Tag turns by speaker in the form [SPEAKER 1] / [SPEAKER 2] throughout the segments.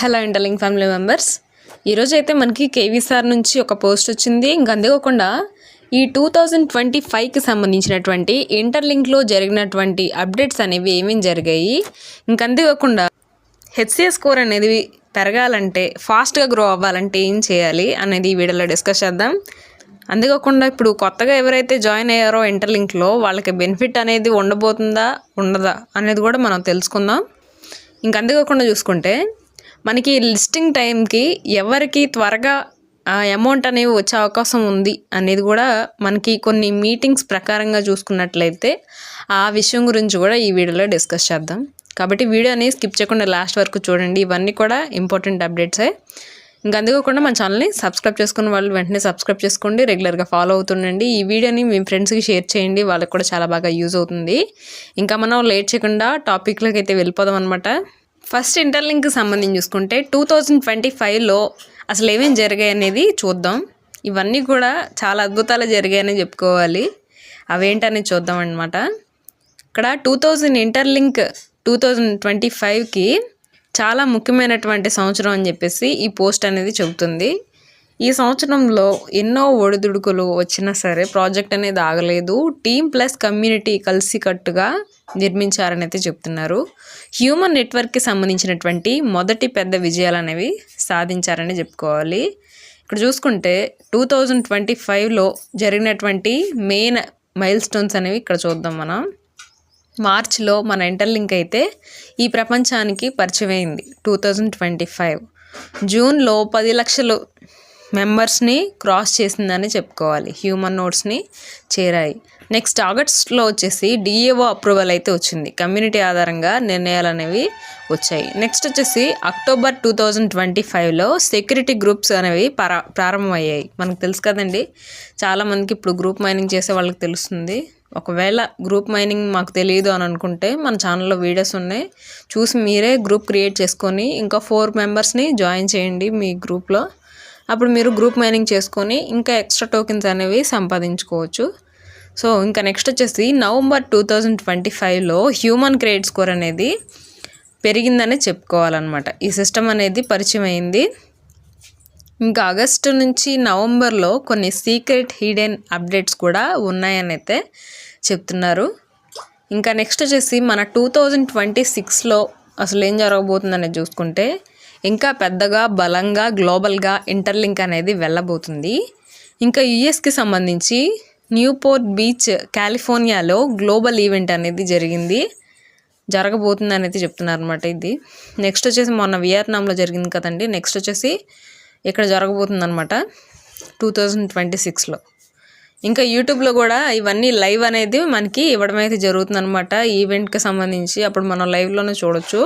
[SPEAKER 1] Hello ఇంటర్లింగ్ family members. ఈరోజు అయితే మనకి కేవీసార్ నుంచి ఒక పోస్ట్ వచ్చింది. ఇంకా అంతేకాకుండా ఈ టూ థౌజండ్ ట్వంటీ ఫైవ్కి సంబంధించినటువంటి ఇంటర్లింక్లో జరిగినటువంటి అప్డేట్స్ అనేవి ఏమేమి జరిగాయి? ఇంకా అంతేకాకుండా హెచ్సిఎస్ స్కోర్ అనేది పెరగాలంటే ఫాస్ట్గా గ్రో అవ్వాలంటే ఏం చేయాలి అనేది ఈ వీడియోలో డిస్కస్ చేద్దాం. అంతేకాకుండా ఇప్పుడు కొత్తగా ఎవరైతే జాయిన్ అయ్యారో ఇంటర్లింక్లో వాళ్ళకి బెనిఫిట్ అనేది ఉండబోతుందా ఉండదా అనేది కూడా మనం తెలుసుకుందాం. ఇంక అంతేకాకుండా చూసుకుంటే మనకి లిస్టింగ్ టైంకి ఎవరికి త్వరగా అమౌంట్ అనేవి వచ్చే అవకాశం ఉంది అనేది కూడా మనకి కొన్ని మీటింగ్స్ ప్రకారంగా చూసుకున్నట్లయితే ఆ విషయం గురించి కూడా ఈ వీడియోలో డిస్కస్ చేద్దాం. కాబట్టి వీడియోని స్కిప్ చేయకుండా లాస్ట్ వరకు చూడండి. ఇవన్నీ కూడా ఇంపార్టెంట్ అప్డేట్సే. ఇంకా అందుకోకుండా మన ఛానల్ని సబ్స్క్రైబ్ చేసుకున్న వాళ్ళు వెంటనే సబ్స్క్రైబ్ చేసుకోండి. రెగ్యులర్గా ఫాలో అవుతుండండి. ఈ వీడియోని మీ ఫ్రెండ్స్కి షేర్ చేయండి. వాళ్ళకి కూడా చాలా బాగా యూజ్ అవుతుంది. ఇంకా మనం లేట్ చేయకుండా టాపిక్లోకి అయితే వెళ్ళిపోదాం అనమాట ఫస్ట్ ఇంటర్లింక్కి సంబంధించి చూసుకుంటే టూ థౌజండ్ ట్వంటీ ఫైవ్లో అసలు ఏమేమి జరిగాయి అనేది చూద్దాం. ఇవన్నీ కూడా చాలా అద్భుతాలు జరిగాయని చెప్పుకోవాలి. అవేంటనేది చూద్దాం అనమాట ఇక్కడ two thousand Interlink two thousand twenty ఫైవ్కి చాలా ముఖ్యమైనటువంటి సంవత్సరం అని చెప్పేసి ఈ పోస్ట్ అనేది చెబుతుంది. ఈ సంవత్సరంలో ఎన్నో ఒడిదుడుకులు వచ్చినా సరే ప్రాజెక్ట్ అనేది ఆగలేదు. టీమ్ ప్లస్ కమ్యూనిటీ కలిసికట్టుగా నిర్మించారని అయితే చెప్తున్నారు. హ్యూమన్ నెట్వర్క్కి సంబంధించినటువంటి మొదటి పెద్ద విజయాలు అనేవి సాధించారని చెప్పుకోవాలి. ఇక్కడ చూసుకుంటే టూ థౌజండ్ ట్వంటీ ఫైవ్లో జరిగినటువంటి మెయిన్ మైల్ స్టోన్స్ అనేవి ఇక్కడ చూద్దాం మనం. మార్చ్లో మన ఇంటర్లింక్ అయితే ఈ ప్రపంచానికి పరిచయమైంది టూ థౌజండ్ ట్వంటీ ఫైవ్. జూన్లో పది లక్షలు మెంబర్స్ని క్రాస్ చేసిందని చెప్పుకోవాలి. హ్యూమన్ నోట్స్ని చేరాయి. నెక్స్ట్ ఆగస్ట్లో వచ్చేసి డిఏఓ అప్రూవల్ అయితే వచ్చింది. కమ్యూనిటీ ఆధారంగా నిర్ణయాలు అనేవి వచ్చాయి. నెక్స్ట్ వచ్చేసి అక్టోబర్ టూ థౌజండ్ ట్వంటీ ఫైవ్లో సెక్యూరిటీ గ్రూప్స్ అనేవి పరా ప్రారంభమయ్యాయి. మనకు తెలుసు కదండి. చాలామందికి ఇప్పుడు గ్రూప్ మైనింగ్ చేసే వాళ్ళకి తెలుస్తుంది. ఒకవేళ గ్రూప్ మైనింగ్ మాకు తెలియదు అని అనుకుంటే మన ఛానల్లో వీడియోస్ ఉన్నాయి. చూసి మీరే గ్రూప్ క్రియేట్ చేసుకొని ఇంకా ఫోర్ మెంబర్స్ని జాయిన్ చేయండి మీ గ్రూప్లో. అప్పుడు మీరు గ్రూప్ మైనింగ్ చేసుకొని ఇంకా ఎక్స్ట్రా టోకెన్స్ అనేవి సంపాదించుకోవచ్చు. సో ఇంకా నెక్స్ట్ వచ్చేసి నవంబర్ టూ థౌజండ్ ట్వంటీ ఫైవ్లో హ్యూమన్ క్రెడిట్ స్కోర్ అనేది పెరిగిందనే చెప్పుకోవాలన్నమాట. ఈ సిస్టమ్ అనేది పరిచయం అయింది. ఇంకా ఆగస్టు నుంచి నవంబర్లో కొన్ని సీక్రెట్ హీడెన్ అప్డేట్స్ కూడా ఉన్నాయని అయితే చెప్తున్నారు. ఇంకా నెక్స్ట్ వచ్చేసి మన టూ థౌజండ్ ట్వంటీ సిక్స్లో అసలు ఏం జరగబోతుందని చూసుకుంటే ఇంకా పెద్దగా బలంగా గ్లోబల్గా ఇంటర్లింక్ అనేది వెళ్ళబోతుంది. ఇంకా యుఎస్కి సంబంధించి న్యూపోర్ట్ బీచ్ కాలిఫోర్నియాలో గ్లోబల్ ఈవెంట్ అనేది జరిగింది. జరగబోతుంది అనేది చెప్తున్నారు అనమాట ఇది. నెక్స్ట్ వచ్చేసి మొన్న వియత్నాంలో జరిగింది కదండి. నెక్స్ట్ వచ్చేసి ఇక్కడ జరగబోతుంది అనమాట టూ థౌజండ్ ట్వంటీ సిక్స్లో. ఇంకా యూట్యూబ్లో కూడా ఇవన్నీ లైవ్ అనేది మనకి ఇవ్వడం అయితే జరుగుతుంది అనమాట ఈవెంట్కి సంబంధించి అప్పుడు మనం లైవ్లోనే చూడొచ్చు.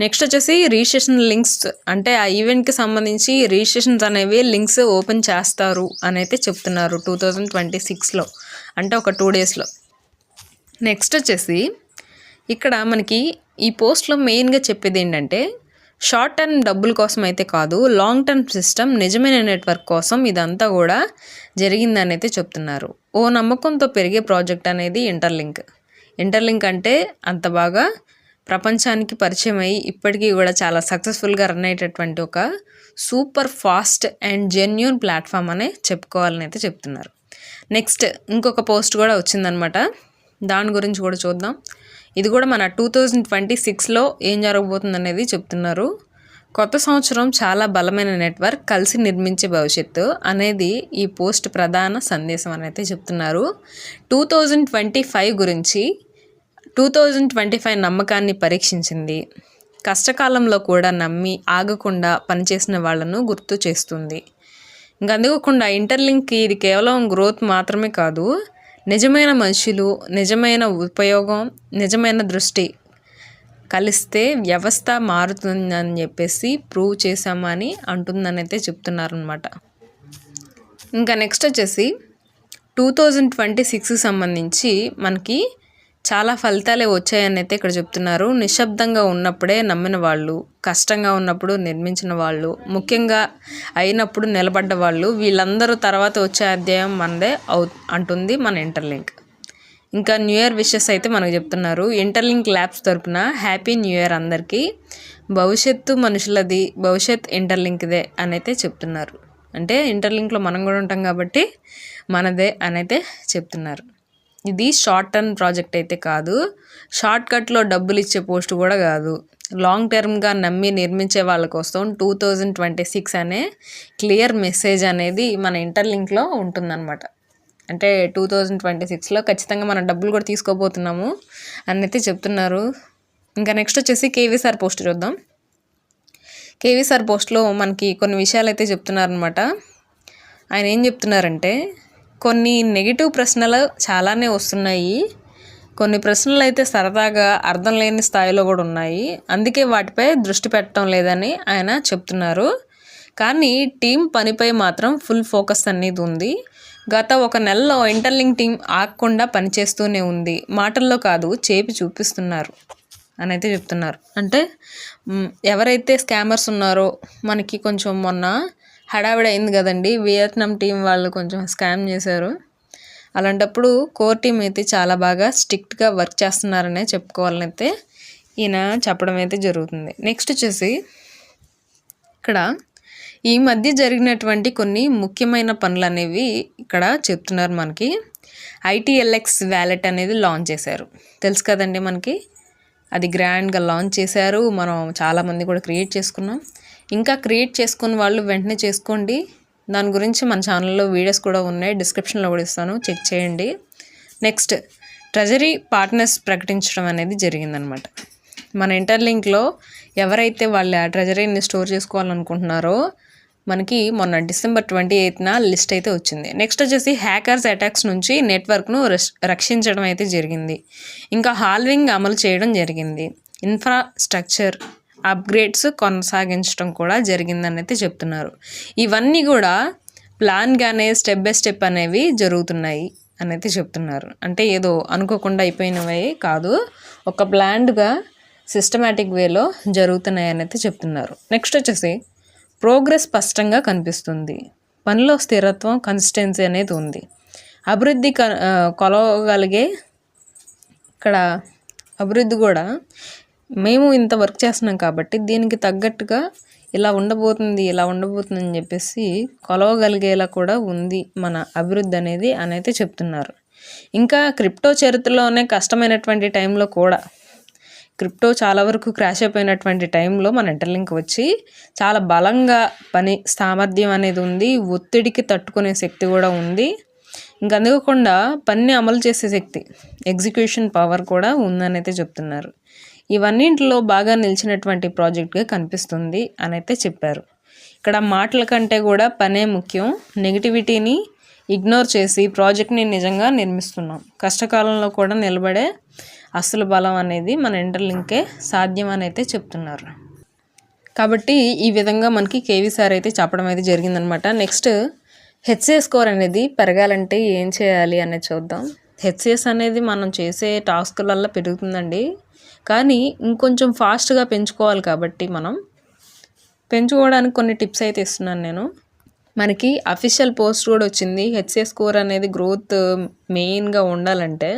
[SPEAKER 1] నెక్స్ట్ వచ్చేసి రిజిస్ట్రేషన్ లింక్స్ అంటే ఆ ఈవెంట్కి సంబంధించి రిజిస్ట్రేషన్స్ అనేవి లింక్స్ ఓపెన్ చేస్తారు అని అయితే చెప్తున్నారు టూ థౌజండ్ ట్వంటీ సిక్స్లో అంటే ఒక టూ డేస్లో నెక్స్ట్ వచ్చేసి ఇక్కడ మనకి ఈ పోస్ట్లో మెయిన్గా చెప్పేది ఏంటంటే షార్ట్ టర్మ్ డబ్బుల కోసం అయితే కాదు లాంగ్ టర్మ్ సిస్టమ్ నిజమైన నెట్వర్క్ కోసం ఇదంతా కూడా జరిగిందని అయితే చెప్తున్నారు. ఓ నమ్మకంతో పెరిగే ప్రాజెక్ట్ అనేది ఇంటర్లింక్. ఇంటర్లింక్ అంటే అంత బాగా ప్రపంచానికి పరిచయం అయ్యి ఇప్పటికీ కూడా చాలా సక్సెస్ఫుల్గా రన్ అయ్యేటటువంటి ఒక super fast and genuine platform అనే చెప్పుకోవాలని అయితే చెప్తున్నారు. నెక్స్ట్ ఇంకొక పోస్ట్ కూడా వచ్చిందనమాట. దాని గురించి కూడా చూద్దాం. ఇది కూడా మన టూ థౌజండ్ ట్వంటీ సిక్స్లో ఏం జరగబోతుంది అనేది చెప్తున్నారు. కొత్త సంవత్సరం చాలా బలమైన నెట్వర్క్ కలిసి నిర్మించే భవిష్యత్తు అనేది ఈ పోస్ట్ ప్రధాన సందేశం అని అయితే చెప్తున్నారు. టూ థౌజండ్ ట్వంటీ ఫైవ్ గురించి టూ థౌజండ్ ట్వంటీ ఫైవ్ నమ్మకాన్ని పరీక్షించింది. కష్టకాలంలో కూడా నమ్మి ఆగకుండా పనిచేసిన వాళ్ళను గుర్తు చేస్తుంది. ఇంకా అందుకోకుండా ఇంటర్లింక్కి ఇది కేవలం గ్రోత్ మాత్రమే కాదు నిజమైన మనుషులు నిజమైన ఉపయోగం నిజమైన దృష్టి కలిస్తే వ్యవస్థ మారుతుందని చెప్పేసి ప్రూవ్ చేశామని అంటుందని అయితే చెప్తున్నారనమాట ఇంకా నెక్స్ట్ వచ్చేసి టూ థౌజండ్ ట్వంటీ సిక్స్కి సంబంధించి మనకి చాలా ఫలితాలే వచ్చాయని అయితే ఇక్కడ చెప్తున్నారు. నిశ్శబ్దంగా ఉన్నప్పుడే నమ్మిన వాళ్ళు కష్టంగా ఉన్నప్పుడు నిర్మించిన వాళ్ళు ముఖ్యంగా అయినప్పుడు నిలబడ్డ వాళ్ళు వీళ్ళందరూ తర్వాత వచ్చే అధ్యాయం మనదే అవు అంటుంది మన ఇంటర్లింక్. ఇంకా న్యూ ఇయర్ విషెస్ అయితే మనకు చెప్తున్నారు. ఇంటర్లింక్ ల్యాబ్స్ తరపున హ్యాపీ న్యూ ఇయర్ అందరికీ. భవిష్యత్తు మనుషులది భవిష్యత్ ఇంటర్లింక్దే అని అయితే చెప్తున్నారు. అంటే ఇంటర్లింక్లో మనం కూడా ఉంటాం కాబట్టి మనదే అని అయితే చెప్తున్నారు. ఇది షార్ట్ టర్మ్ ప్రాజెక్ట్ అయితే కాదు. షార్ట్ కట్లో డబ్బులు ఇచ్చే పోస్ట్ కూడా కాదు. లాంగ్ టర్మ్గా నమ్మి నిర్మించే వాళ్ళ కోసం టూ థౌజండ్ ట్వంటీ సిక్స్ అనే క్లియర్ మెసేజ్ అనేది మన ఇంటర్లింక్లో ఉంటుందన్నమాట. అంటే టూ థౌజండ్ ట్వంటీ సిక్స్లో ఖచ్చితంగా మనం డబ్బులు కూడా తీసుకోబోతున్నాము అని అయితే చెప్తున్నారు. ఇంకా నెక్స్ట్ వచ్చేసి కేవీసార్ పోస్ట్ చూద్దాం. కేవీసార్ పోస్ట్లో మనకి కొన్ని విషయాలు అయితే చెప్తున్నారనమాట ఆయన ఏం చెప్తున్నారంటే కొన్ని నెగిటివ్ ప్రశ్నలు చాలానే వస్తున్నాయి. కొన్ని ప్రశ్నలు అయితే సరదాగా అర్థం లేని స్థాయిలో కూడా ఉన్నాయి. అందుకే వాటిపై దృష్టి పెట్టడం లేదని ఆయన చెప్తున్నారు. కానీ టీం పనిపై మాత్రం ఫుల్ ఫోకస్ అనేది ఉంది. గత ఒక నెలలో ఇంటర్లింగ్ టీం ఆగకుండా పనిచేస్తూనే ఉంది. మాటల్లో కాదు చేపి చూపిస్తున్నారు అని అయితే చెప్తున్నారు. అంటే ఎవరైతే స్కామర్స్ ఉన్నారో మనకి కొంచెం మొన్న హడావిడి అయింది కదండి. వియత్నాం టీం వాళ్ళు కొంచెం స్కామ్ చేశారు. అలాంటప్పుడు కోర్ టీం అయితే చాలా బాగా స్ట్రిక్ట్గా వర్క్ చేస్తున్నారనే చెప్పుకోవాలని అయితే ఈయన చెప్పడం అయితే జరుగుతుంది. నెక్స్ట్ వచ్చేసి ఇక్కడ ఈ మధ్య జరిగినటువంటి కొన్ని ముఖ్యమైన పనులు అనేవి ఇక్కడ చెప్తున్నారు మనకి. ఐటీఎల్ఎక్స్ వ్యాలెట్ అనేది లాంచ్ చేశారు. తెలుసు కదండి మనకి. అది గ్రాండ్గా లాంచ్ చేశారు. మనం చాలామంది కూడా క్రియేట్ చేసుకున్నాం. ఇంకా క్రియేట్ చేసుకున్న వాళ్ళు వెంటనే చేసుకోండి. దాని గురించి మన ఛానల్లో వీడియోస్ కూడా ఉన్నాయి. డిస్క్రిప్షన్లో కూడా ఇస్తాను. చెక్ చేయండి. నెక్స్ట్ ట్రెజరీ పార్ట్నర్స్ ప్రకటించడం అనేది జరిగిందనమాట. మన ఇంటర్లింక్లో ఎవరైతే వాళ్ళ ట్రెజరీని స్టోర్ చేసుకోవాలనుకుంటున్నారో మనకి మొన్న డిసెంబర్ ట్వంటీ ఎయిత్న లిస్ట్ అయితే వచ్చింది. నెక్స్ట్ వచ్చేసి హ్యాకర్స్ అటాక్స్ నుంచి నెట్వర్క్ను రక్షించడం అయితే జరిగింది. ఇంకా హాల్వింగ్ అమలు చేయడం జరిగింది. ఇన్ఫ్రాస్ట్రక్చర్ అప్గ్రేడ్స్ కొనసాగించడం కూడా జరిగిందని అయితే చెప్తున్నారు. ఇవన్నీ కూడా ప్లాన్గానే స్టెప్ బై స్టెప్ అనేవి జరుగుతున్నాయి అని అయితే చెప్తున్నారు. అంటే ఏదో అనుకోకుండా అయిపోయినవి కాదు ఒక ప్లాన్డ్గా సిస్టమేటిక్ వేలో జరుగుతున్నాయి అని అయితే చెప్తున్నారు. నెక్స్ట్ వచ్చేసి ప్రోగ్రెస్ స్పష్టంగా కనిపిస్తుంది. పనిలో స్థిరత్వం కన్సిస్టెన్సీ అనేది ఉంది. అభివృద్ధి క కొలవగలిగే ఇక్కడ అభివృద్ధి కూడా మేము ఇంత వర్క్ చేస్తున్నాం కాబట్టి దీనికి తగ్గట్టుగా ఇలా ఉండబోతుంది ఇలా ఉండబోతుంది అని చెప్పేసి కొలవగలిగేలా కూడా ఉంది మన అభివృద్ధి అనేది అని అయితే చెప్తున్నారు. ఇంకా క్రిప్టో చరిత్రలోనే కష్టమైనటువంటి టైంలో కూడా క్రిప్టో చాలా వరకు క్రాష్ అయిపోయినటువంటి టైంలో మన ఇంటర్లింక్ వచ్చి చాలా బలంగా పని సామర్థ్యం అనేది ఉంది ఒత్తిడికి తట్టుకునే శక్తి కూడా ఉంది. ఇంకా అందుకోకుండా పని అమలు చేసే శక్తి ఎగ్జిక్యూషన్ పవర్ కూడా ఉందని అయితే చెప్తున్నారు. ఇవన్నింటిలో బాగా నిలిచినటువంటి ప్రాజెక్ట్గా కనిపిస్తుంది అని అయితే చెప్పారు. ఇక్కడ మాటల కంటే కూడా పనే ముఖ్యం. నెగిటివిటీని ఇగ్నోర్ చేసి ప్రాజెక్ట్ని నిజంగా నిర్మిస్తున్నాం. కష్టకాలంలో కూడా నిలబడే అసలు బలం అనేది మన ఇంటర్లింకే సాధ్యం అని అయితే చెప్తున్నారు. కాబట్టి ఈ విధంగా మనకి కేవీ సార్ అయితే చెప్పడం అయితే జరిగిందనమాట. నెక్స్ట్ హెచ్సిఎస్ స్కోర్ అనేది పెరగాలంటే ఏం చేయాలి అనేది చూద్దాం. హెచ్సిఎస్ అనేది మనం చేసే టాస్కులల్లో పెరుగుతుందండి. కానీ ఇంకొంచెం ఫాస్ట్గా పెంచుకోవాలి కాబట్టి మనం. పెంచుకోవడానికి కొన్ని టిప్స్ అయితే ఇస్తున్నాను నేను. మనకి అఫీషియల్ పోస్ట్ కూడా వచ్చింది. హెచ్సిఎస్ స్కోర్ అనేది గ్రోత్ మెయిన్గా ఉండాలంటే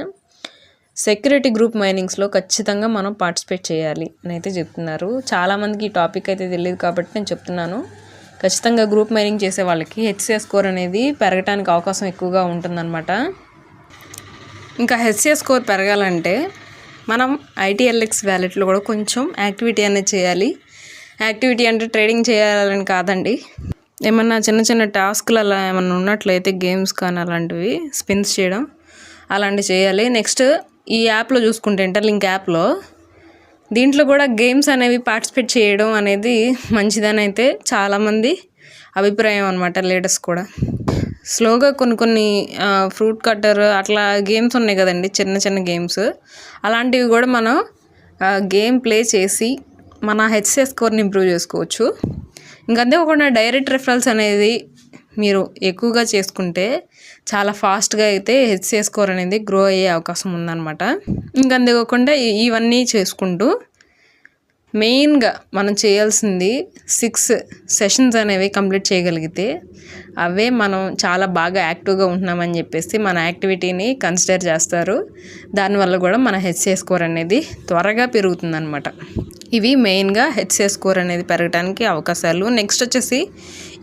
[SPEAKER 1] సెక్యూరిటీ గ్రూప్ మైనింగ్స్లో ఖచ్చితంగా మనం పార్టిసిపేట్ చేయాలి అని అయితే చెప్తున్నారు. చాలామందికి ఈ టాపిక్ అయితే తెలియదు కాబట్టి నేను చెప్తున్నాను. ఖచ్చితంగా గ్రూప్ మైనింగ్ చేసే వాళ్ళకి హెచ్సిఎస్ స్కోర్ అనేది పెరగడానికి అవకాశం ఎక్కువగా ఉంటుందన్నమాట. ఇంకా హెచ్సిఎస్ స్కోర్ పెరగాలంటే మనం ఐటీఎల్ఎక్స్ వ్యాలెట్లో కూడా కొంచెం యాక్టివిటీ అనేది చేయాలి. యాక్టివిటీ అంటే ట్రేడింగ్ చేయాలని కాదండి. ఏమన్నా చిన్న చిన్న టాస్క్లు అలా ఏమన్నా ఉన్నట్లయితే గేమ్స్ కానీ అలాంటివి స్పిన్స్ చేయడం అలాంటివి చేయాలి. నెక్స్ట్ ఈ యాప్లో చూసుకుంటే ఇంటర్లింక్ యాప్లో దీంట్లో కూడా గేమ్స్ అనేవి పార్టిసిపేట్ చేయడం అనేది మంచిదని అయితే చాలామంది అభిప్రాయం అనమాట లీడర్స్ కూడా. స్లోగా కొన్ని కొన్ని ఫ్రూట్ కట్టర్ అట్లా గేమ్స్ ఉన్నాయి కదండి చిన్న చిన్న గేమ్స్. అలాంటివి కూడా మనం గేమ్ ప్లే చేసి మన హెచ్సిఎస్ స్కోర్ని ఇంప్రూవ్ చేసుకోవచ్చు. ఇంకా అంతేకాకుండా డైరెక్ట్ రెఫరల్స్ అనేది మీరు ఎక్కువగా చేసుకుంటే చాలా ఫాస్ట్గా అయితే హెచ్సిఎస్ స్కోర్ అనేది గ్రో అయ్యే అవకాశం ఉందన్నమాట. ఇంకంతేకాకుండా ఇవన్నీ చేసుకుంటూ మెయిన్గా మనం చేయాల్సింది సిక్స్ సెషన్స్ అనేవి కంప్లీట్ చేయగలిగితే అవే మనం చాలా బాగా యాక్టివ్గా ఉంటున్నామని చెప్పేసి మన యాక్టివిటీని కన్సిడర్ చేస్తారు. దానివల్ల కూడా మన హెచ్సిఏ స్కోర్ అనేది త్వరగా పెరుగుతుందన్నమాట. ఇవి మెయిన్గా హెచ్సిఏ స్కోర్ అనేది పెరగడానికి అవకాశాలు. నెక్స్ట్ వచ్చేసి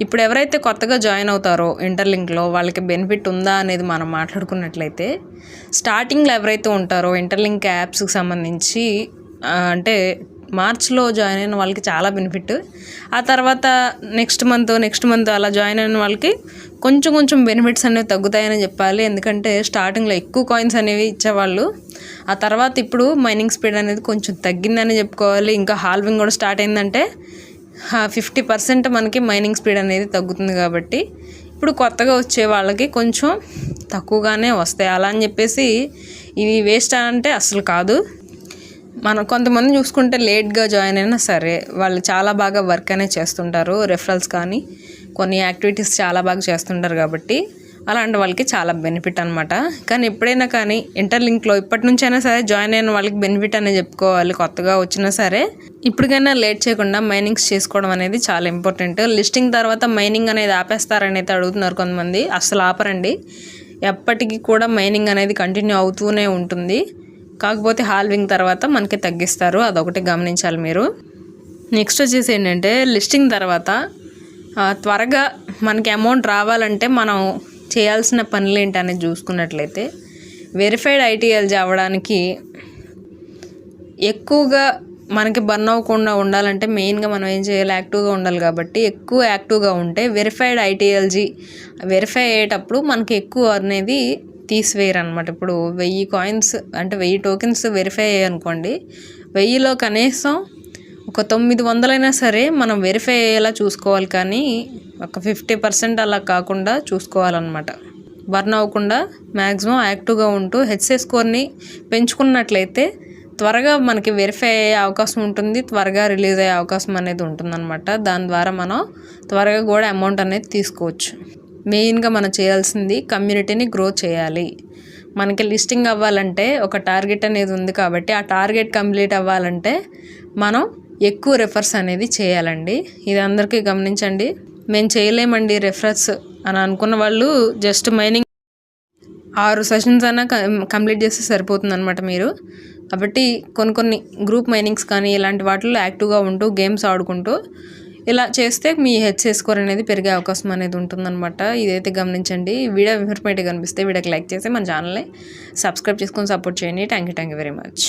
[SPEAKER 1] ఇప్పుడు ఎవరైతే కొత్తగా జాయిన్ అవుతారో ఇంటర్లింక్లో వాళ్ళకి బెనిఫిట్ ఉందా అనేది మనం మాట్లాడుకున్నట్లయితే స్టార్టింగ్లో ఎవరైతే ఉంటారో ఇంటర్లింక్ యాప్స్కి సంబంధించి అంటే మార్చ్లో జాయిన్ అయిన వాళ్ళకి చాలా బెనిఫిట్. ఆ తర్వాత నెక్స్ట్ మంత్ నెక్స్ట్ మంత్ అలా జాయిన్ అయిన వాళ్ళకి కొంచెం కొంచెం బెనిఫిట్స్ అనేవి తగ్గుతాయని చెప్పాలి. ఎందుకంటే స్టార్టింగ్లో ఎక్కువ కాయిన్స్ అనేవి ఇచ్చేవాళ్ళు. ఆ తర్వాత ఇప్పుడు మైనింగ్ స్పీడ్ అనేది కొంచెం తగ్గిందని చెప్పుకోవాలి. ఇంకా హాల్వింగ్ కూడా స్టార్ట్ అయిందంటే ఫిఫ్టీ పర్సెంట్ మనకి మైనింగ్ స్పీడ్ అనేది తగ్గుతుంది కాబట్టి ఇప్పుడు కొత్తగా వచ్చే వాళ్ళకి కొంచెం తక్కువగానే వస్తాయి. అలా అని చెప్పేసి ఇవి వేస్ట్ అంటే అసలు కాదు. మనం కొంతమంది చూసుకుంటే లేట్గా జాయిన్ అయినా సరే వాళ్ళు చాలా బాగా వర్క్ అనేది చేస్తుంటారు రెఫరల్స్ కానీ కొన్ని యాక్టివిటీస్ చాలా బాగా చేస్తుంటారు కాబట్టి అలాంటి వాళ్ళకి చాలా బెనిఫిట్ అనమాట కానీ ఎప్పుడైనా కానీ ఇంటర్లింక్లో ఇప్పటి నుంచైనా సరే జాయిన్ అయిన వాళ్ళకి బెనిఫిట్ అనేది చెప్పుకోవాలి కొత్తగా వచ్చినా సరే. ఇప్పటికైనా లేట్ చేయకుండా మైనింగ్స్ చేసుకోవడం అనేది చాలా ఇంపార్టెంట్ లిస్టింగ్ తర్వాత మైనింగ్ అనేది ఆపేస్తారని అయితే అడుగుతున్నారు కొంతమంది అసలు ఆపరండి. ఎప్పటికీ కూడా మైనింగ్ అనేది కంటిన్యూ అవుతూనే ఉంటుంది. కాకపోతే హాల్వింగ్ తర్వాత మనకి తగ్గిస్తారు అదొకటి గమనించాలి మీరు. నెక్స్ట్ వచ్చేసి ఏంటంటే లిస్టింగ్ తర్వాత త్వరగా మనకి అమౌంట్ రావాలంటే మనం చేయాల్సిన పనులు ఏంటి అనేది చూసుకున్నట్లయితే వెరిఫైడ్ ఐటీఎల్జీ అవ్వడానికి ఎక్కువగా మనకి బర్న్ అవ్వకుండా ఉండాలంటే మెయిన్గా మనం ఏం చేయాలి యాక్టివ్గా ఉండాలి కాబట్టి ఎక్కువ యాక్టివ్గా ఉంటే వెరిఫైడ్ ఐటీఎల్జీ వెరిఫై అయ్యేటప్పుడు మనకి ఎక్కువ అనేది తీసివేయరు అనమాట ఇప్పుడు వెయ్యి కాయిన్స్ అంటే వెయ్యి టోకెన్స్ వెరిఫై అయ్యాయి అనుకోండి వెయ్యిలో కనీసం ఒక తొమ్మిది వందలైనా సరే మనం వెరిఫై అయ్యేలా చూసుకోవాలి కానీ ఒక ఫిఫ్టీ పర్సెంట్ అలా కాకుండా చూసుకోవాలన్నమాట. బర్న్ అవ్వకుండా మ్యాక్సిమం యాక్టివ్గా ఉంటూ హెచ్సే స్కోర్ని పెంచుకున్నట్లయితే త్వరగా మనకి వెరిఫై అయ్యే అవకాశం ఉంటుంది త్వరగా రిలీజ్ అయ్యే అవకాశం అనేది ఉంటుందన్నమాట. దాని ద్వారా మనం త్వరగా కూడా అమౌంట్ అనేది తీసుకోవచ్చు. మెయిన్గా మనం చేయాల్సింది కమ్యూనిటీని గ్రో చేయాలి. మనకి లిస్టింగ్ అవ్వాలంటే ఒక టార్గెట్ అనేది ఉంది కాబట్టి ఆ టార్గెట్ కంప్లీట్ అవ్వాలంటే మనం ఎక్కువ రెఫర్స్ అనేది చేయాలండి. ఇది అందరికీ గమనించండి. మేము చేయలేమండి రెఫర్స్ అని అనుకున్న వాళ్ళు జస్ట్ మైనింగ్ ఆరు సెషన్స్ అయినా కంప్లీట్ చేస్తే సరిపోతుంది అనమాట మీరు. కాబట్టి కొన్ని కొన్ని గ్రూప్ మైనింగ్స్ కానీ ఇలాంటి వాటిల్లో యాక్టివ్గా ఉంటూ గేమ్స్ ఆడుకుంటూ ఇలా చేస్తే మీ హెచ్ స్కోర్ అనేది పెరిగే అవకాశం అనేది ఉంటుందన్నమాట. ఇదైతే గమనించండి. వీడియో ఇన్ఫర్మేటివ్ కనిపిస్తే వీడియోకి లైక్ చేసి మన ఛానల్ని సబ్స్క్రైబ్ చేసుకొని సపోర్ట్ చేయండి. Thank you thank you very much.